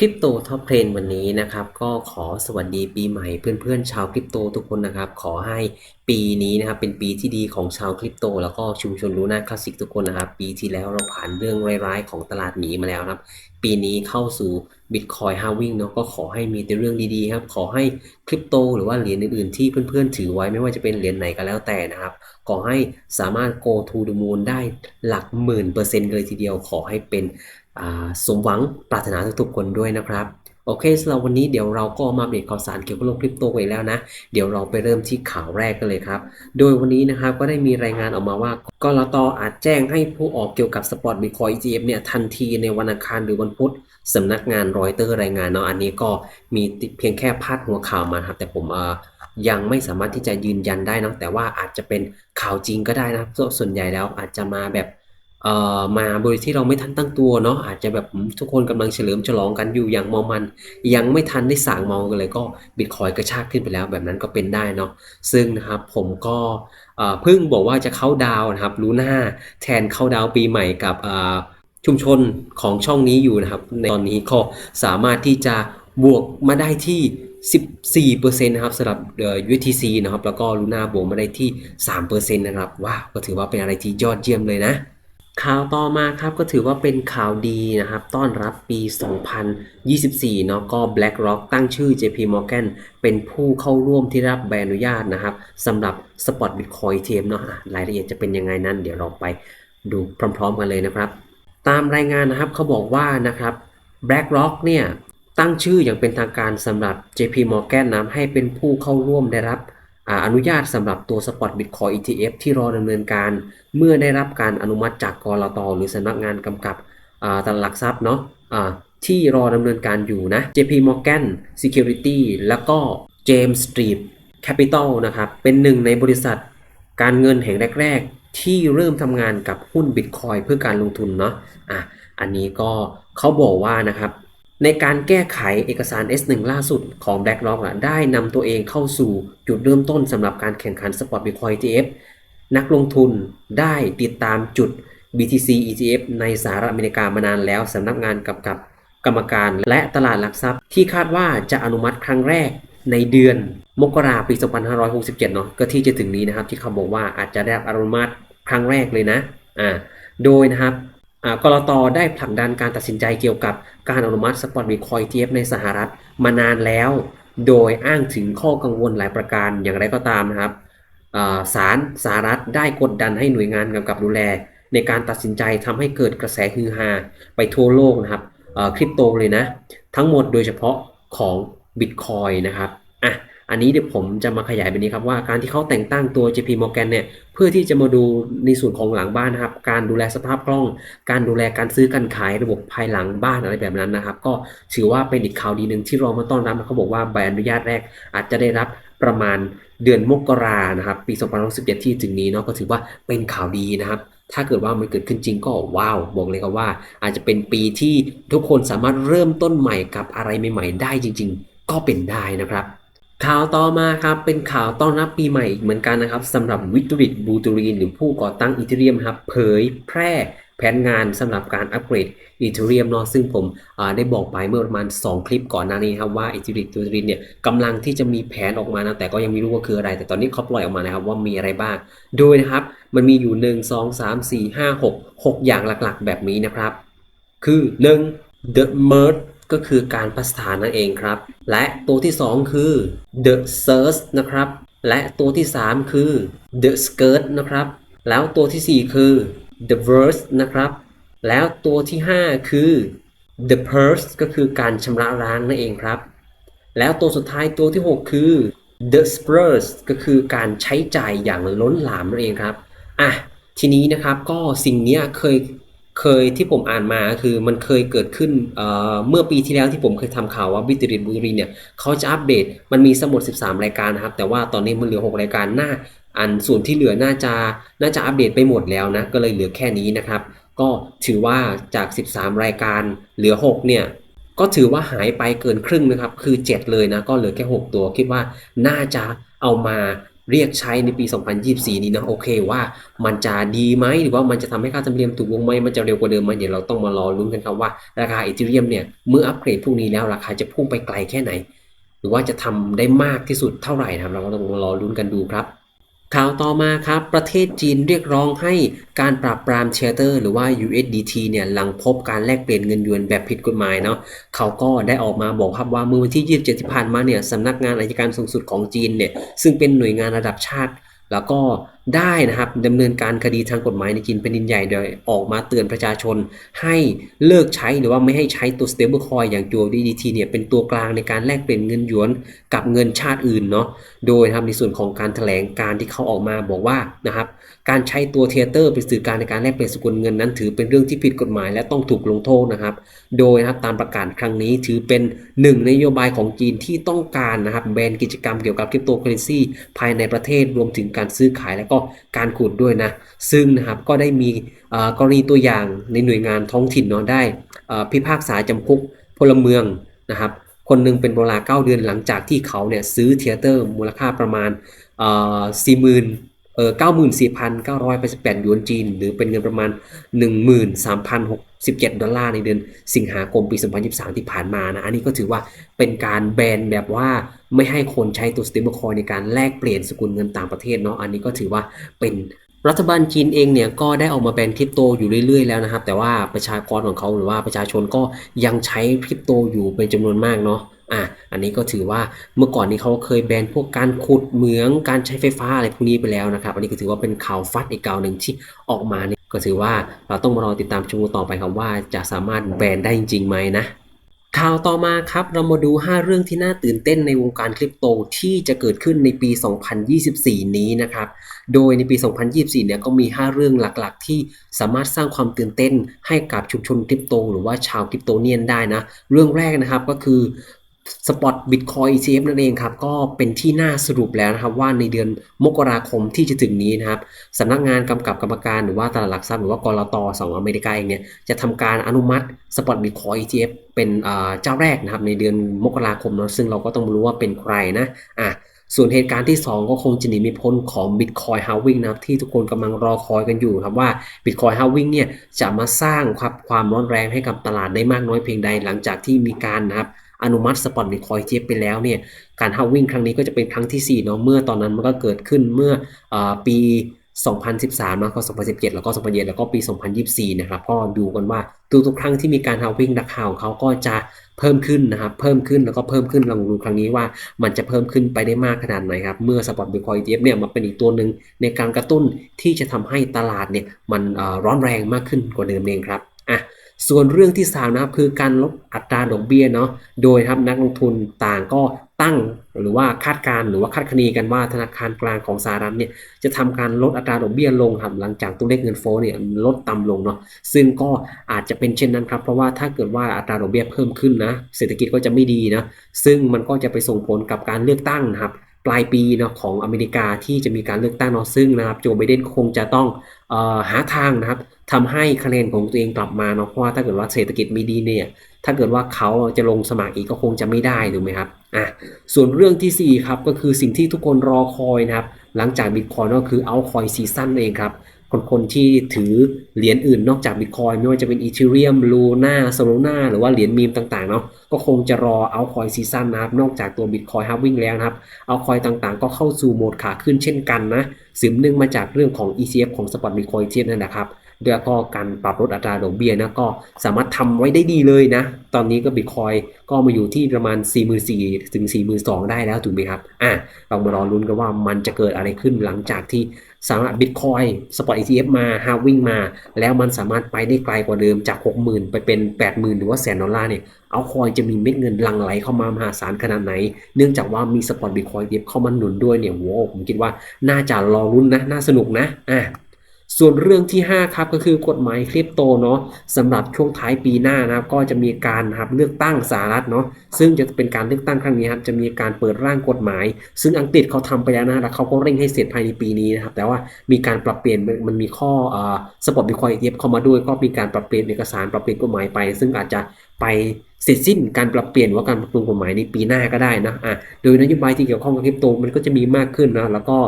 คริปโตท็อปเทรนวันนี้นะครับ ก็ขอสวัสดีปีใหม่เพื่อนๆ ชาวคริปโตทุกคนนะครับ ขอให้ปีนี้นะครับเป็นปีที่ดีของชาวคริปโต แล้วก็ชุมชนลูน่าคลาสสิกทุกคนนะครับ ปีที่แล้วเราผ่านเรื่องร้ายๆของตลาดหมีมาแล้วครับ ปีนี้เข้าสู่บิตคอยฮาวิ่งเนาะก็ขอให้มีแต่เรื่องดีๆครับ ขอให้คริปโตหรือว่าเหรียญอื่นๆ ที่เพื่อนๆ ถือไว้ไม่ว่าจะเป็นเหรียญไหนก็แล้วแต่นะครับ ขอให้สามารถ go to the moon ได้หลักหมื่นเปอร์เซ็นต์เลยทีเดียวขอให้เป็น สมหวังปรารถนาทุกๆคนด้วยนะครับโอเคสำหรับวันนี้เดี๋ยวเราก็มาอัปเดตข่าวสารเกี่ยวกับโลกคริปโตกันอีกแล้วนะ เดี๋ยวเราไปเริ่มที่ข่าวแรกกันเลยครับ โดยวันนี้นะครับก็ได้มีรายงานออกมาว่ากรตอาจแจ้งให้ผู้ออกเกี่ยวกับสปอตบิตคอย ETF เนี่ยทันทีในวันอังคารหรือวันพุธสำนักงานรอยเตอร์รายงานเนาะอันนี้ก็มีเพียงแค่พาดหัวข่าวมาครับแต่ผมเออยังไม่สามารถที่จะยืนยันได้นะแต่ว่าอาจจะเป็นข่าวจริงก็ได้นะส่วนใหญ่แล้วอาจจะมาแบบ เอ่อมาโดยที่เราไม่ทันตั้งตัวเนาะอาจจะแบบทุกคนกำลังเฉลิมฉลองกันอยู่อย่างเมอมัน ยังไม่ทันได้สั่งเมากันเลยก็บิตคอยกระชากขึ้นไปแล้วแบบนั้นก็เป็นได้เนาะซึ่งนะครับผมก็เอ่อเพิ่งบอกว่าจะเข้าดาวนะครับลูน่าแทนเข้าดาวปีใหม่กับเอ่อชุมชนของช่องนี้อยู่นะครับ ในตอนนี้ก็สามารถที่จะบวกมาได้ที่ 14%นะครับสำหรับ UTC นะครับแล้วก็ลูน่าบวกมาได้ที่ 3%นะครับว้าวก็ถือว่าเป็นอะไรที่ยอดเยี่ยมเลยนะ ข่าวต่อมาครับก็ถือว่าเป็นข่าวดีนะครับ ต้อนรับปี 2024 เนาะก็ BlackRock ตั้งชื่อ JP Morgan เป็นผู้เข้าร่วมที่รับใบอนุญาตนะครับสำหรับ Spot Bitcoin ETF เนาะอะรายละเอียดจะเป็นยังไงนั้น เดี๋ยวเราไปดูพร้อมๆกันเลยนะครับ ตามรายงานนะครับเขาบอกว่านะครับ BlackRock เนี่ยตั้งชื่ออย่างเป็นทางการสำหรับ JP Morgan นะให้เป็นผู้เข้าร่วมได้รับ อนุญาตสำหรับตัว Spot Bitcoin ETF ที่รอดำเนินการ เมื่อได้รับการอนุมัติจากกรตหรือสำนักงานกำกับตลาดหลักทรัพย์เนาะอ่าที่รอดำเนินการอยู่นะ JP Morgan Security แล้วก็ James Street Capital นะครับ เป็นหนึ่งในบริษัทการเงินแห่งแรก ๆ ที่เริ่มทำงานกับหุ้น Bitcoin เพื่อการลงทุนเนาะอะอันนี้ก็เขาบอกว่านะครับ ในการแก้ไขเอกสาร S1 ล่าสุดของ BlackRock อะได้นำตัวเองเข้าสู่จุดเริ่มต้นสำหรับการแข่งขัน Spot Bitcoin ETF นักลงทุนได้ติดตามจุด BTC ETF ในสหรัฐอเมริกามานานแล้วสำนักงานกำกับกรรมการและตลาดหลักทรัพย์ ที่คาดว่าจะอนุมัติครั้งแรกในเดือนมกราปี 2567 เนาะก็ที่จะถึงนี้นะครับที่เขาบอกว่าอาจจะได้รับอนุมัติครั้งแรกเลยนะอ่าโดยนะครับ กรตได้ผลักดันการตัดสินใจเกี่ยวกับการอนุมัติสปอร์ตบิตคอย ETF ในสหรัฐมานานแล้ว โดยอ้างถึงข้อกังวลหลายประการอย่างไรก็ตามนะครับศาลสหรัฐได้กดดันให้หน่วยงานกำกับดูแล ในการตัดสินใจทำให้เกิดกระแสฮือฮาไปทั่วโลกนะครับคริปโตเลยนะ ทั้งหมดโดยเฉพาะของ Bitcoin นะครับอะ อันนี้เดี๋ยวผมจะมาขยายแบบนี้ครับว่าการที่เขาแต่งตั้งตัว JP Morgan เนี่ยเพื่อที่จะมาดูในส่วนของหลังบ้านนะครับ การดูแลสภาพคล่อง การดูแลการซื้อการขายระบบภายหลังบ้านอะไรแบบนั้นนะครับ ก็ถือว่าเป็นอีกข่าวดีหนึ่งที่รอมาต้อนรับเขาบอกว่าใบอนุญาตแรกอาจจะได้รับประมาณเดือนมกรานะครับปี2017ที่ถึงนี้เนาะก็ถือว่าเป็นข่าวดีนะครับถ้าเกิดว่ามันเกิดขึ้นจริงก็ว้าวบอกเลยครับว่า อาจจะเป็นปีที่ทุกคนสามารถเริ่มต้นใหม่กับอะไรใหม่ ๆ ได้จริง ๆ ก็เป็นได้นะครับ ข่าวต่อมาครับเป็นข่าวต้อนรับปีใหม่อีกเหมือนกันนะครับสำหรับวิกตอริกบูตูรีนหรือผู้ก่อตั้งอีเทเรียมครับเผยแพร่แผนงานสำหรับการอัปเกรดอีเทเรียมเนาะซึ่งผมได้บอกไปเมื่อประมาณ 2 คลิปก่อนหน้านี้ครับว่าอีเทเรียมบูตูรีนเนี่ยกำลังที่จะมีแผนออกมานะแต่ก็ยังไม่รู้ว่าคืออะไร แต่ตอนนี้เขาปล่อยออกมานะครับว่ามีอะไรบ้างโดยนะครับมันมีอยู่ 1 2 3 4 5 6 6 อย่างหลักๆ แบบนี้นะครับ คือ 1. the merge ก็คือการพัฒนานั่นเองครับ และตัวที่ 2 คือ the search นะครับ และตัวที่ 3 คือ the skirt นะครับ แล้วตัวทีสี่ 4 คือ the verse นะครับ แล้วตัวที่ 5 คือ the purse ก็คือการชำระล้างนั่นเองครับ แล้วตัวสุดท้ายตัวที่ 6 คือ the spurs ก็คือการใช้จ่ายอย่างล้นหลามนั่นเองครับ อะ ทีนี้นะครับก็สิ่งนี้เคย เคยที่ผมอ่านมาคือมันเคยเกิดขึ้นเเมื่อปีที่แล้วที่ผมเคยทำข่าวว่าบิตรินบุรีเนี่ยเขาจะอัปเดตมันมีสมุด 13 รายการนะครับ แต่ว่าตอนนี้มันเหลือ 6 รายการหน้า อันส่วนที่เหลือน่าจะน่าจะอัปเดตไปหมดแล้วนะก็เลยเหลือแค่นี้นะครับ ก็ถือว่าจาก 13 รายการเหลือ 6 เนี่ยก็ถือว่าหายไปเกินครึ่งนะครับ คือ 7 เลยนะ ก็เหลือแค่ 6 ตัว คิดว่าน่าจะเอามา เรียกใช้ในปี 2024 นี้นะโอเคว่ามันจะดีไหมหรือว่ามันจะทำให้ค่าธรรมเนียมถูกลงไหมมันจะเร็วกว่าเดิมไหมเดี๋ยวเราต้องมารอลุ้นกันครับว่าราคาอีเทเรียมเนี่ยเมื่ออัปเกรดพวกนี้แล้วราคาจะพุ่งไปไกลแค่ไหน หรือว่าจะทำได้มากที่สุดเท่าไหร่นะครับเราก็ต้องมารอลุ้นกันดูครับ ข่าวต่อมาครับ ประเทศจีนเรียกร้องให้การปราบปรามเชเตอร์หรือว่า USDT เนี่ยหลังพบการแลกเปลี่ยนเงินหยวนแบบผิดกฎหมายเนาะเขาก็ได้ออกมาบอกครับว่าเมื่อวันที่ 27 ที่ผ่านมาเนี่ยสำนักงานอายการสูงสุดของจีนเนี่ยซึ่งเป็นหน่วยงานระดับชาติ แล้วก็ ได้นะครับดำเนินการคดีทางกฎหมายในจีนเป็นดินใหญ่โดยออกมาเตือนประชาชน ให้เลิกใช้หรือว่าไม่ให้ใช้ตัว stable coin อย่างตัว DDT เนี่ยเป็นตัวกลางในการแลกเปลี่ยนเงินหยวนกับเงินชาติอื่นเนาะโดยนะครับในส่วนของการแถลงการที่เขาออกมาบอกว่านะครับการใช้ตัวเทเตอร์เป็นสื่อกางในการแลกเปลี่ยนสกุลเงินนั้นถือเป็นเรื่องที่ผิดกฎหมายและต้องถูกลงโทษนะครับ โดยนะครับตามประกาศครั้งนี้ถือเป็นหนึ่งนโยบายของจีนที่ต้องการนะครับแบนกิจกรรมเกี่ยวกับคริปโตเคอเรนซีภายในประเทศรวมถึงการซื้อขายและก็การขุดด้วยนะ ซึ่งนะครับก็ได้มีกรณีตัวอย่างในหน่วยงานท้องถิ่นเนาะได้พิพากษาจำคุกพลเมืองนะครับ คนหนึงเป็นเวลา 9 เดือนหลังจากที่เขาเนี่ยซื้อเทเตอร์มูลค่าประมาณสี่หมื่นเอ่อ40,000เก้าร้อ่อ94,988หยวนจีน หรือเป็นเงินประมาณ13,067ดดอลลาร์ในเดือนสิงหาคมปี2023ที่ผ่านมานะ อันนี้ก็ถือว่าเป็นการแบนแบบว่า ไม่ให้คนใช้ตัว stablecoin ในการแลกเปลี่ยนสกุลเงินต่างประเทศเนาะอันนี้ก็ถือว่าเป็นรัฐบาลจีนเองเนี่ยก็ได้ออกมาแบนคริปโตอยู่เรื่อยๆแล้วนะครับ แต่ว่าประชากรของเขาหรือว่าประชาชนก็ยังใช้คริปโตอยู่เป็นจำนวนมากเนาะอะอันนี้ก็ถือว่าเมื่อก่อนนี้เขาเคยแบนพวกการขุดเหมืองการใช้ไฟฟ้าอะไรพวกนี้ไปแล้วนะครับ อันนี้ก็ถือว่าเป็นข่าวฟัดอีกข่าวหนึ่งที่ออกมาเนี่ยก็ถือว่าเราต้องมารอติดตามชมต่อไปครับว่าจะสามารถแบนได้จริงๆไหมนะ ข่าวต่อมาครับ เรามาดู 5 เรื่องที่น่าตื่นเต้นในวงการคริปโตที่จะเกิดขึ้นในปี 2024 นี้นะครับ โดยในปี 2024 เนี่ยก็มี 5 เรื่องหลักๆ ที่สามารถสร้างความตื่นเต้นให้กับชุมชนคริปโต หรือว่าชาวคริปโตเนียนได้นะ เรื่องแรกนะครับก็คือ สปอตบิตคอย ETF นั่นเองครับ ก็เป็นที่น่าสรุปแล้วนะครับ ว่าในเดือนมกราคมที่จะถึงนี้นะครับสำนักงานกำกับกรรมการหรือว่าตลาดหลักทรัพย์หรือว่ากรตสองอเมริกาเองเนี่ยจะทำการอนุมัติสปอตบิตคอย ETF เป็นเจ้าแรกนะครับ ในเดือนมกราคมเนาะซึ่งเราก็ต้องรู้ว่าเป็นใครนะอะส่วนเหตุการณ์ที่ 2 ก็คงจะหนีไม่พ้นของ Bitcoin Halving นะครับที่ทุกคนกำลังรอคอยกันอยู่ครับว่า Bitcoin Halving เนี่ยจะมาสร้างความความร้อนแรงให้กับตลาดได้มากน้อยเพียงใดหลังจากที่มีการนะครับ อนุมัติสปอตบิตคอยเทียบไปแล้วเนี่ยการฮาวิ่งครั้งนี้ก็จะเป็นครั้งที่4เนาะเมื่อตอนนั้นมันก็เกิดขึ้นเมื่ออปี 2013นะก็2017 แล้วก็2021แล้วก็ปี 2024 นะครับก็ดูกันว่าทุกๆครั้งที่มีการฮาวิ่งราคาของเขาก็จะเพิ่มขึ้นนะครับ เพิ่มขึ้นแล้วก็เพิ่มขึ้นลองดูครั้งนี้ว่ามันจะเพิ่มขึ้นไปได้มากขนาดไหนครับ เมื่อสปอตบิตคอยเทียบเนี่ยมาเป็นอีกตัวหนึ่งในการกระตุ้นที่จะทำให้ตลาดเนี่ยมันร้อนแรงมากขึ้นกว่าเดิมเองครับอะ ส่วนเรื่องที่3นะครับคือการลดอัตราดอกเบี้ยเนาะโดยครับนักลงทุนต่างก็ตั้งหรือว่าคาดการณ์หรือว่าคาดคะเนกันว่าธนาคารกลางของสหรัฐเนี่ยจะทำการลดอัตราดอกเบี้ยลงครับหลังจากตัวเลขเงินเฟ้อเนี่ยลดต่ำลงเนาะซึ่งก็อาจจะเป็นเช่นนั้นครับ เพราะว่าถ้าเกิดว่าอัตราดอกเบี้ยเพิ่มขึ้นนะเศรษฐกิจก็จะไม่ดีนะซึ่งมันก็จะไปส่งผลกับการเลือกตั้งนะครับปลายปีเนาะของอเมริกาที่จะมีการเลือกตั้งเนาะซึ่งนะครับโจไบเดนคงจะต้องออหาทางนะครับ ทำให้คะแนนของตัวเองกลับมาเนาะเพราะว่าถ้าเกิดว่าเศรษฐกิจไม่ดีเนี่ย ถ้าเกิดว่าเขาจะลงสมัครอีกก็คงจะไม่ได้ถูกไหมครับอะส่วนเรื่องทีสี่ 4 ครับ ก็คือสิ่งที่ทุกคนรอคอยนะครับ หลังจากบิตคอยก็คือเอาคอยซีซั่นเองครับคนคนที่ถือเหรียญอื่นนอกจากบิตคอยไม่ว่าจะเป็นอีเทเรียมลูน่าโซโลนาหรือว่าเหรียญมีมต่างๆเนาะก็คงจะรอเอาคอยซีซั่นนะครับ นอกจากตัวบิตคอยฮับวิ่งแล้วนะครับ เอาคอยต่างๆ ก็เข้าสู่โหมดขาขึ้นเช่นกันนะสืบเนื่องมาจากเรื่องของ ECF ของ Spot Bitcoin ETF นั่นแหละครับ แล้วก็การปรับลดอัตราดอกเบี้ยนะก็สามารถทำไว้ได้ดีเลยนะ ตอนนี้ก็บิตคอยก็มาอยู่ที่ประมาณ 44,000ถึง42,000 ได้แล้วถูกไหมครับ อะเรามารอลุ้นกันว่ามันจะเกิดอะไรขึ้นหลังจากที่สามารถบิตคอยสปอร์ต ETF มาฮาวิ่งมา แล้วมันสามารถไปได้ไกลกว่าเดิมจาก 60,000 ไปเป็น 80,000 หรือว่าแสนดอลลาร์เนี่ยเอาคอยจะมีเม็ดเงินหลั่งไหลเข้ามามหาศาลขนาดไหน เนื่องจากว่ามีสปอร์ตบิตคอย ETF เข้ามาหนุนด้วยเนี่ยโว้ผมคิดว่าน่าจะรอรุ้นนะ น่าสนุกนะอะ ส่วนเรื่องที่ 5 ครับก็คือกฎหมายคริปโตเนาะสำหรับช่วงท้ายปีหน้านะครับก็จะมีการนะครับเลือกตั้งสหรัฐเนาะซึ่งจะเป็นการเลือกตั้งครั้งนี้ครับจะมีการเปิดร่างกฎหมาย ซึ่งอังกฤษเขาทำไปแล้วนะแล้วเขาก็เร่งให้เสร็จภายในปีนี้นะครับแต่ว่ามีการปรับเปลี่ยนมันมีข้อสปอร์ตบิคอยเอฟเข้ามาด้วยก็มีการปรับเปลี่ยนเอกสารปรับเปลี่ยนกฎหมายไป ซึ่งอาจจะไปเสร็จสิ้นการปรับเปลี่ยนว่าการปรับปรุงกฎหมายในปีหน้าก็ได้นะอะโดยนโยบายที่เกี่ยวข้องกับคริปโตมันก็จะมีมากขึ้นนะแล้วก็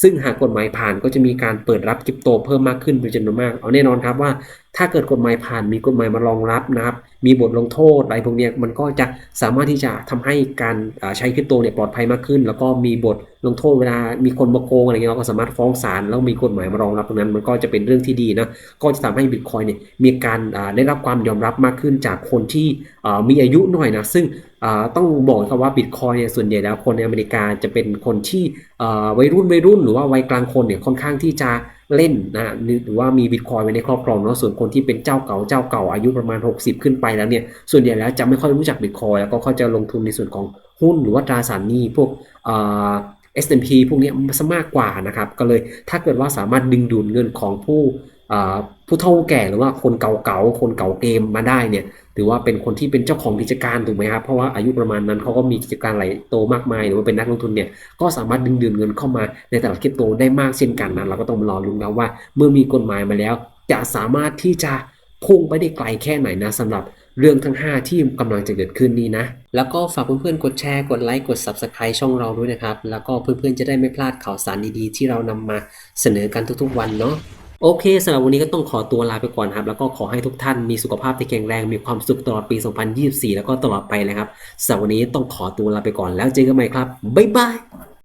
ซึ่งหากกฎหมายผ่านก็จะมีการเปิดรับคริปโตเพิ่มมากขึ้นเป็นจำนวนมาก เอาแน่นอนครับว่าถ้าเกิดกฎหมายผ่านมีกฎหมายมารองรับนะครับ มีบทลงโทษอะไรพวกนี้มันก็จะสามารถที่จะทำให้การใช้คริปโตเนี่ยปลอดภัยมากขึ้น แล้วก็มีบทลงโทษเวลามีคนมาโกงอะไรเงี้ยเราก็สามารถฟ้องศาลแล้วมีกฎหมายมารองรับตรงนั้น มันก็จะเป็นเรื่องที่ดีนะก็จะทำให้บิตคอยเนี่ยมีการได้รับความยอมรับมากขึ้นจากคนที่มีอายุหน่อยนะซึ่งต้องบอกครับว่าบิตคอยเนี่ยส่วนใหญ่แล้วคนในอเมริกาจะเป็นคนที่วัยรุ่นวัยรุ่นหรือว่าวัยกลางคนเนี่ยค่อนข้างที่จะ เล่นนะหรือว่ามีบิตคอยไว้ในครอบครองเนาะส่วนคนที่เป็นเจ้าเก่าเจ้าเก่าอายุประมาณ 60 ขึ้นไปแล้วเนี่ยส่วนใหญ่แล้วจะไม่ค่อยรู้จักบิตคอยแล้วก็เขาจะลงทุนในส่วนของหุ้นหรือว่าตราสารหนี้พวกเอ่อ S&P พวกนี้มันซะมากกว่านะครับ ก็เลยถ้าเกิดว่าสามารถดึงดูดเงินของผู้ ผู้เฒ่าแก่หรือว่าคนเก่าๆคนเก่าเกมมาได้เนี่ยถือว่าเป็นคนที่เป็นเจ้าของกิจการถูกไหมครับเพราะว่าอายุประมาณนั้นเขาก็มีกิจการหลายโตมากมายหรือว่าเป็นนักลงทุนเนี่ยก็สามารถดึงดูดเงินเข้ามาในตลาดคริปโตได้มากเช่นกันนะเราก็ต้องมารอลุ้นแล้วว่า เมื่อมีกฎหมายมาแล้ว จะสามารถที่จะพุ่งไปได้ไกลแค่ไหนนะสำหรับเรื่องทั้ง 5 ที่กำลังจะเกิดขึ้นนี้นะ แล้วก็ฝากเพื่อนๆ กดแชร์ กดไลค์ กด Subscribe ช่องเราด้วยนะครับ แล้วก็เพื่อนๆ จะได้ไม่พลาดข่าวสารดีๆ ที่เรานำมาเสนอกันทุกๆ วันเนาะ โอเคสำหรับวันนี้ก็ต้องขอตัวลาไปก่อนครับ แล้วก็ขอให้ทุกท่านมีสุขภาพที่แข็งแรง มีความสุขตลอดปี 2024 แล้วก็ตลอดไปนะครับสำหรับวันนี้ต้องขอตัวลาไปก่อนแล้วเจอกันใหม่ครับ บ๊ายบาย